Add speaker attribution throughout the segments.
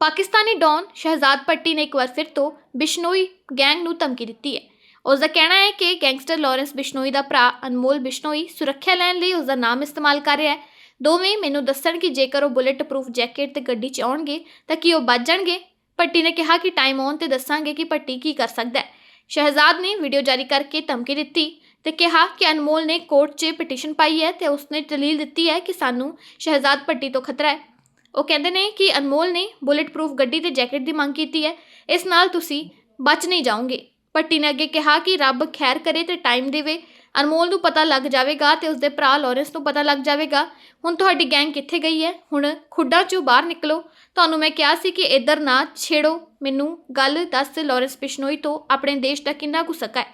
Speaker 1: Pakistani Don Shahzad ਪੱਟੀ ਨੇ ਇੱਕ ਵਾਰ ਫਿਰ ਤੋਂ ਬਿਸ਼ਨੋਈ ਗੈਂਗ ਨੂੰ ਧਮਕੀ ਦਿੱਤੀ ਹੈ। ਉਸ ਦਾ ਕਹਿਣਾ ਹੈ ਕਿ ਗੈਂਗਸਟਰ ਲਾਰੈਂਸ ਬਿਸ਼ਨੋਈ ਦਾ ਭਰਾ ਅਨਮੋਲ ਬਿਸ਼ਨੋਈ ਸੁਰੱਖਿਆ ਲੈਣ ਲਈ ਉਸ ਦਾ ਨਾਮ ਇਸਤੇਮਾਲ ਕਰ ਰਿਹਾ ਹੈ। ਦੋਵੇਂ ਮੈਨੂੰ ਦੱਸਣ ਕਿ ਜੇਕਰ ਉਹ ਬੁਲੇਟ ਪ੍ਰੂਫ ਜੈਕਟ ਤੇ ਗੱਡੀ 'ਚ ਆਉਣਗੇ ਤਾਂ ਕੀ ਉਹ ਬਚ ਜਾਣਗੇ? ਪੱਟੀ ਨੇ ਕਿਹਾ ਕਿ ਟਾਈਮ ਆਉਣ ਤੇ ਦੱਸਾਂਗੇ ਕਿ ਪੱਟੀ ਕੀ ਕਰ ਸਕਦਾ ਹੈ। ਸ਼ਹਿਜ਼ਾਦ ਨੇ ਵੀਡੀਓ ਜਾਰੀ ਕਰਕੇ ਧਮਕੀ ਦਿੱਤੀ ਤੇ ਕਿਹਾ ਕਿ ਅਨਮੋਲ ਨੇ ਕੋਰਟ 'ਚ ਪਟੀਸ਼ਨ ਪਾਈ ਹੈ ਤੇ ਉਸਨੇ ਦਲੀਲ ਦਿੱਤੀ ਹੈ ਕਿ ਸਾਨੂੰ ਸ਼ਹਿਜ਼ਾਦ ਪੱਟੀ ਤੋਂ ਖਤਰਾ ਹੈ। ਉਹ ਕਹਿੰਦੇ ਨੇ ਕਿ ਅਨਮੋਲ ਨੇ ਬੁਲੇਟ ਪ੍ਰੂਫ ਗੱਡੀ ਤੇ ਜੈਕਟ ਦੀ ਮੰਗ ਕੀਤੀ ਹੈ। ਇਸ ਨਾਲ ਤੁਸੀਂ ਬਚ ਨਹੀਂ ਜਾਓਗੇ। ਪੱਟੀ ਨੇ ਅੱਗੇ ਕਿਹਾ ਕਿ ਰੱਬ ਖੈਰ ਕਰੇ ਤੇ ਟਾਈਮ ਦੇਵੇ। ਅਨਮੋਲ ਨੂੰ ਪਤਾ ਲੱਗ ਜਾਵੇਗਾ ਤੇ ਉਸਦੇ ਭਰਾ ਲਾਰੈਂਸ ਨੂੰ ਪਤਾ ਲੱਗ ਜਾਵੇਗਾ। ਹੁਣ ਤੁਹਾਡੀ ਗੈਂਗ ਕਿੱਥੇ ਗਈ ਹੈ? ਹੁਣ ਖੁੱਡਾਂ 'ਚੋਂ ਬਾਹਰ ਨਿਕਲੋ। ਤੁਹਾਨੂੰ ਮੈਂ ਕਿਹਾ ਸੀ ਕਿ ਇੱਧਰ ਨਾ ਛੇੜੋ। ਮੈਨੂੰ ਗੱਲ ਦੱਸ ਲਾਰੈਂਸ ਬਿਸ਼ਨੋਈ ਤੋਂ ਆਪਣੇ ਦੇਸ਼ ਦਾ ਕਿੰਨਾ ਕੁ ਸਕਾ ਹੈ।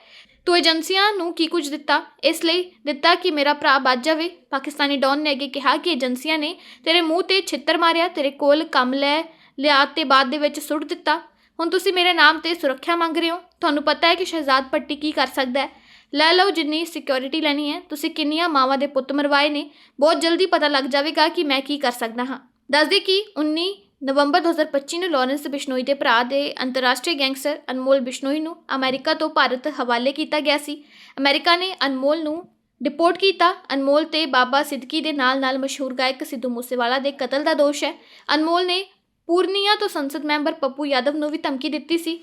Speaker 1: ਤੂੰ ਏਜੰਸੀਆਂ ਨੂੰ ਕੀ ਕੁਝ ਦਿੱਤਾ? ਇਸ ਲਈ ਦਿੱਤਾ ਕਿ ਮੇਰਾ ਭਰਾ ਬਚ ਜਾਵੇ। ਪਾਕਿਸਤਾਨੀ ਡੌਨ ਨੇ ਅੱਗੇ ਕਿਹਾ ਕਿ ਏਜੰਸੀਆਂ ਨੇ ਤੇਰੇ ਮੂੰਹ ਤੇ ਛਿੱਤਰ ਮਾਰਿਆ, ਤੇਰੇ ਕੋਲ ਕੰਮ ਲੈ ਲਿਆ ਤੇ ਬਾਅਦ ਦੇ ਵਿੱਚ ਸੁੱਟ ਦਿੱਤਾ। ਹੁਣ ਤੁਸੀਂ ਮੇਰੇ ਨਾਮ ਤੇ ਸੁਰੱਖਿਆ ਮੰਗ ਰਹੇ ਹੋ। ਤੁਹਾਨੂੰ ਪਤਾ ਹੈ ਕਿ ਸ਼ਹਿਜ਼ਾਦ ਪੱਟੀ ਕੀ ਕਰ ਸਕਦਾ ਹੈ। ਲੈ ਲਓ ਜਿੰਨੀ ਸਿਕਿਉਰਿਟੀ ਲੈਣੀ ਹੈ। ਤੁਸੀਂ ਕਿੰਨੀਆਂ ਮਾਵਾਂ ਦੇ ਪੁੱਤ ਮਰਵਾਏ ਨੇ। ਬਹੁਤ ਜਲਦੀ ਪਤਾ ਲੱਗ ਜਾਵੇਗਾ ਕਿ ਮੈਂ ਕੀ ਕਰ ਸਕਦਾ ਹਾਂ। ਦੱਸਦੇ ਕਿ 19 ਨਵੰਬਰ 2025 ਨੂੰ ਲਾਰੈਂਸ ਬਿਸ਼ਨੋਈ ਦੇ ਭਰਾ ਦੇ ਅੰਤਰਰਾਸ਼ਟਰੀ ਗੈਂਗਸਟਰ ਅਨਮੋਲ ਬਿਸ਼ਨੋਈ ਨੂੰ ਅਮਰੀਕਾ ਤੋਂ ਭਾਰਤ ਹਵਾਲੇ ਕੀਤਾ ਗਿਆ ਸੀ। ਅਮਰੀਕਾ ਨੇ ਅਨਮੋਲ ਨੂੰ ਡਿਪੋਰਟ ਕੀਤਾ। ਅਨਮੋਲ ਤੇ ਬਾਬਾ ਸਿੱਦਕੀ ਦੇ ਨਾਲ-ਨਾਲ ਮਸ਼ਹੂਰ ਗਾਇਕ ਸਿੱਧੂ ਮੂਸੇਵਾਲਾ ਦੇ ਕਤਲ ਦਾ ਦੋਸ਼ ਹੈ। ਅਨਮੋਲ ਨੇ ਪੂਰਨੀਆ ਤੋਂ ਸੰਸਦ ਮੈਂਬਰ ਪੱਪੂ ਯਾਦਵ ਨੂੰ ਵੀ ਧਮਕੀ ਦਿੱਤੀ ਸੀ।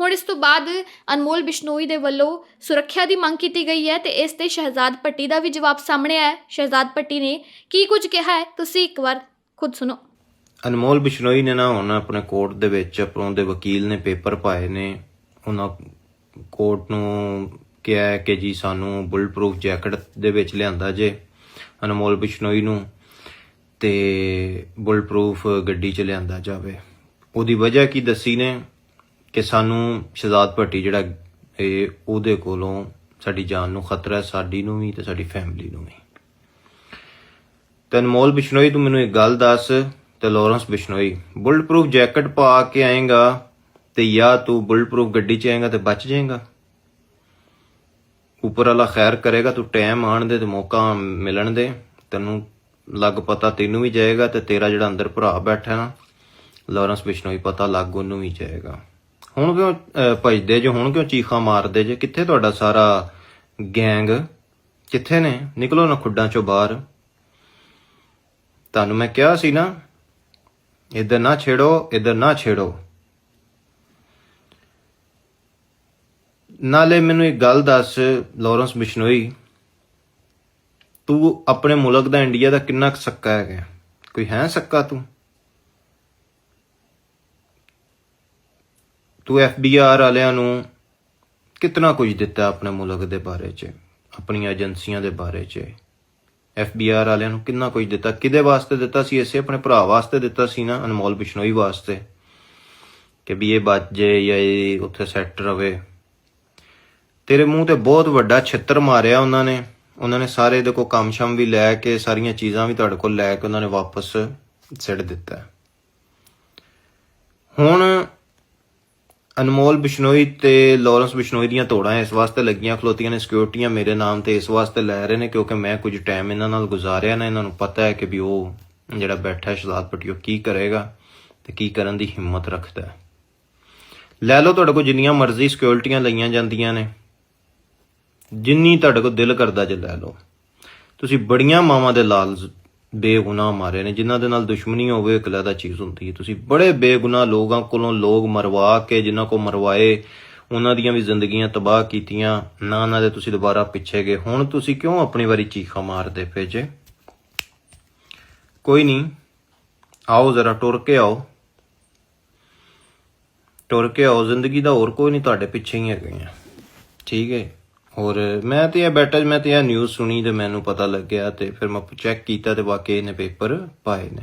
Speaker 1: ਹੁਣ ਇਸ ਤੋਂ ਬਾਅਦ ਅਨਮੋਲ ਬਿਸ਼ਨੋਈ ਦੇ ਵੱਲੋਂ ਸੁਰੱਖਿਆ ਦੀ ਮੰਗ ਕੀਤੀ ਗਈ ਹੈ ਤੇ ਇਸ ਤੇ ਸ਼ਹਿਜ਼ਾਦ ਪੱਟੀ ਦਾ ਵੀ ਜਵਾਬ ਸਾਹਮਣੇ ਆਇਆ ਹੈ। ਸ਼ਹਿਜ਼ਾਦ ਪੱਟੀ ਨੇ ਕੀ ਕੁਝ ਕਿਹਾ ਹੈ? ਤੁਸੀਂ ਇੱਕ ਵਾਰ ਖੁਦ ਸੁਣੋ।
Speaker 2: ਅਨਮੋਲ ਬਿਸ਼ਨੋਈ ਨੇ ਨਾ ਹੁਣ ਆਪਣੇ ਕੋਰਟ ਦੇ ਵਿੱਚ, ਆਪਣੋਂ ਦੇ ਵਕੀਲ ਨੇ ਪੇਪਰ ਪਾਏ ਨੇ। ਉਹਨਾਂ ਕੋਰਟ ਨੂੰ ਕਿਹਾ ਕਿ ਜੀ ਸਾਨੂੰ ਬੁਲਟ ਪ੍ਰੂਫ ਜੈਕਟ ਦੇ ਵਿੱਚ ਲਿਆਂਦਾ ਜੇ ਅਨਮੋਲ ਬਿਸ਼ਨੋਈ ਨੂੰ ਤੇ ਬੁਲਟ ਪ੍ਰੂਫ ਗੱਡੀ 'ਚ ਲਿਆਂਦਾ ਜਾਵੇ। ਉਹਦੀ ਵਜ੍ਹਾ ਕੀ ਦੱਸੀ ਨੇ ਕਿ ਸਾਨੂੰ ਸ਼ਹਜ਼ਾਦ ਭੱਟੀ ਜਿਹੜਾ ਇਹ ਉਹਦੇ ਕੋਲੋਂ ਸਾਡੀ ਜਾਨ ਨੂੰ ਖਤਰਾ ਹੈ, ਸਾਡੀ ਨੂੰ ਵੀ ਤੇ ਸਾਡੀ ਫੈਮਿਲੀ ਨੂੰ ਵੀ। ਤੇ ਅਨਮੋਲ ਬਿਸ਼ਨੋਈ ਤੂੰ ਮੈਨੂੰ ਇੱਕ ਗੱਲ ਦੱਸ ਤੇ Lawrence Bishnoi bulletproof jacket ਪਾ ਕੇ ਆਏਗਾ ਤੇ ਜਾਂ ਤੂੰ ਬੁਲਟ ਪ੍ਰੂਫ ਗੱਡੀ 'ਚ ਆਏਗਾ ਤੇ ਬਚ ਜਾਏਗਾ। ਉੱਪਰ ਵਾਲਾ ਖੈਰ ਕਰੇਗਾ ਤੂੰ ਟਾਈਮ ਆਣ ਦੇ ਤੇ ਮੌਕਾ ਮਿਲਣ ਦੇ। ਤੈਨੂੰ ਲੱਗ ਪਤਾ ਤੈਨੂੰ ਵੀ ਜਾਏਗਾ ਤੇ ਤੇਰਾ ਜਿਹੜਾ ਅੰਦਰ ਭਰਾ ਬੈਠਾ ਨਾ ਲਾਰੈਂਸ ਬਿਸ਼ਨੋਈ ਪਤਾ ਲੱਗ ਉਹਨੂੰ ਵੀ ਜਾਏਗਾ। ਹੁਣ ਕਿਉਂ ਅਹ, ਭੱਜਦੇ ਜੇ ਹੁਣ ਕਿਉਂ ਚੀਖਾਂ ਮਾਰਦੇ ਜੇ? ਕਿੱਥੇ ਤੁਹਾਡਾ ਸਾਰਾ ਗੈਂਗ ਕਿੱਥੇ ਨੇ? ਨਿਕਲੋ ਨਾ ਖੁੱਡਾਂ ਚੋਂ ਬਾਹਰ। ਤੁਹਾਨੂੰ ਮੈਂ ਕਿਹਾ ਸੀ ਨਾ ਇੱਧਰ ਨਾ ਛੇੜੋ, ਇੱਧਰ ਨਾ ਛੇੜੋ। ਨਾਲੇ ਮੈਨੂੰ ਇੱਕ ਗੱਲ ਦੱਸ, ਲਾਰੈਂਸ ਬਿਸ਼ਨੋਈ, ਤੂੰ ਆਪਣੇ ਮੁਲਕ ਦਾ ਇੰਡੀਆ ਦਾ ਕਿੰਨਾ ਕੁ ਸੱਕਾ ਹੈਗਾ? ਕੋਈ ਹੈ ਸੱਕਾ ਤੂੰ? ਤੂੰ ਐਫਬੀਆਰ ਵਾਲਿਆਂ ਨੂੰ ਕਿੰਨਾ ਕੁਝ ਦਿੱਤਾ ਆਪਣੇ ਮੁਲਕ ਦੇ ਬਾਰੇ 'ਚ, ਆਪਣੀਆਂ ਏਜੰਸੀਆਂ ਦੇ ਬਾਰੇ 'ਚ? ਐਫਬੀਆਰ ਵਾਲਿਆਂ ਨੂੰ ਕਿੰਨਾ ਕੁਝ ਦਿੱਤਾ? ਕਿਹਦੇ ਵਾਸਤੇ ਦਿੱਤਾ ਸੀ? ਇਸੇ ਆਪਣੇ ਭਰਾ ਵਾਸਤੇ ਦਿੱਤਾ ਸੀ ਨਾ, ਅਨਮੋਲ ਬਿਸ਼ਨੋਈ ਵਾਸਤੇ। ਕਿ ਵੀ ਇਹ ਬਚ ਜੇ ਜਾਂ ਇਹ ਉੱਥੇ ਸੈੱਟ ਰਵੇ। ਤੇਰੇ ਮੂੰਹ ਤੇ ਬਹੁਤ ਵੱਡਾ ਛਿੱਤਰ ਮਾਰਿਆ ਉਹਨਾਂ ਨੇ। ਉਹਨਾਂ ਨੇ ਸਾਰੇ ਇਹਦੇ ਕੋ ਕੰਮ ਸ਼ਮ ਵੀ ਲੈ ਕੇ, ਸਾਰੀਆਂ ਚੀਜ਼ਾਂ ਵੀ ਤੁਹਾਡੇ ਕੋਲ ਲੈ ਕੇ ਉਹਨਾਂ ਨੇ ਵਾਪਸ ਸਿੱਟ ਦਿੱਤਾ। ਹੁਣ ਅਨਮੋਲ ਬਿਸ਼ਨੋਈ ਤੇ ਲਾਰੈਂਸ ਬਿਸ਼ਨੋਈ ਦੀਆਂ ਤੋੜਾਂ ਇਸ ਵਾਸਤੇ ਲੱਗੀਆਂ। ਖਲੋਤੀਆਂ ਨੇ ਸਿਕਿਉਰਟੀਆਂ ਮੇਰੇ ਨਾਮ ਤੇ ਇਸ ਵਾਸਤੇ ਲੈ ਰਹੇ ਨੇ ਕਿਉਂਕਿ ਮੈਂ ਕੁਝ ਟਾਈਮ ਇਹਨਾਂ ਨਾਲ ਗੁਜ਼ਾਰਿਆ ਨਾ, ਇਹਨਾਂ ਨੂੰ ਪਤਾ ਹੈ ਕਿ ਵੀ ਉਹ ਜਿਹੜਾ ਬੈਠਾ ਹੈ ਸ਼ਹਜ਼ਾਦ ਪਟਿਓ ਕੀ ਕਰੇਗਾ ਤੇ ਕੀ ਕਰਨ ਦੀ ਹਿੰਮਤ ਰੱਖਦਾ ਹੈ। ਲੈ ਲਓ ਤੁਹਾਡੇ ਕੋਲ ਜਿੰਨੀਆਂ ਮਰਜ਼ੀ ਸਿਕਿਉਰਟੀਆਂ ਲਈਆਂ ਜਾਂਦੀਆਂ ਨੇ। ਜਿੰਨੀ ਤੁਹਾਡੇ ਕੋਲ ਦਿਲ ਕਰਦਾ ਜੇ ਲੈ ਲਓ। ਤੁਸੀਂ ਬੜੀਆਂ ਮਾਵਾਂ ਦੇ ਲਾਲ ਬੇਗੁਨਾਹ ਮਾਰੇ ਨੇ, ਜਿਨ੍ਹਾਂ ਦੇ ਨਾਲ ਦੁਸ਼ਮਣੀ ਹੋਵੇ ਇੱਕ ਅਲੱਗਾ ਚੀਜ਼ ਹੁੰਦੀ ਹੈ। ਤੁਸੀਂ ਬੜੇ ਬੇਗੁਨਾਹ ਲੋਕਾਂ ਕੋਲੋਂ ਲੋਕ ਮਰਵਾ ਕੇ, ਜਿਨ੍ਹਾਂ ਕੋ ਮਰਵਾਏ, ਉਹਨਾਂ ਦੀਆਂ ਵੀ ਜ਼ਿੰਦਗੀਆਂ ਤਬਾਹ ਕੀਤੀਆਂ, ਨਾ ਨਾ ਦੇ ਤੁਸੀਂ ਦੁਬਾਰਾ ਪਿੱਛੇ ਗਏ। ਹੁਣ ਤੁਸੀਂ ਕਿਉਂ ਆਪਣੀ ਵਾਰੀ ਚੀਖਾਂ ਮਾਰਦੇ ਪਏ ਜੇ? ਕੋਈ ਨਹੀਂ। ਆਓ ਜ਼ਰਾ, ਟੁਰ ਕੇ ਆਓ। ਟੁਰ ਕੇ ਆਓ। ਜ਼ਿੰਦਗੀ ਦਾ ਹੋਰ ਕੋਈ ਨਹੀਂ, ਤੁਹਾਡੇ ਪਿੱਛੇ ਹੀ ਹੈਗੇ ਆ। ਠੀਕ ਹੈ। ਹੋਰ, ਮੈਂ ਤੇ ਇਹ ਬੈਠਾ, ਮੈਂ ਤੇ ਇਹ ਨਿਊਜ਼ ਸੁਣੀ ਤੇ ਮੈਨੂੰ ਪਤਾ ਲੱਗਿਆ ਤੇ ਫਿਰ ਮੈਂ ਚੈੱਕ ਕੀਤਾ ਤੇ ਵਾਕਈ ਇਹਨੇ ਪੇਪਰ ਪਾਏ ਨੇ।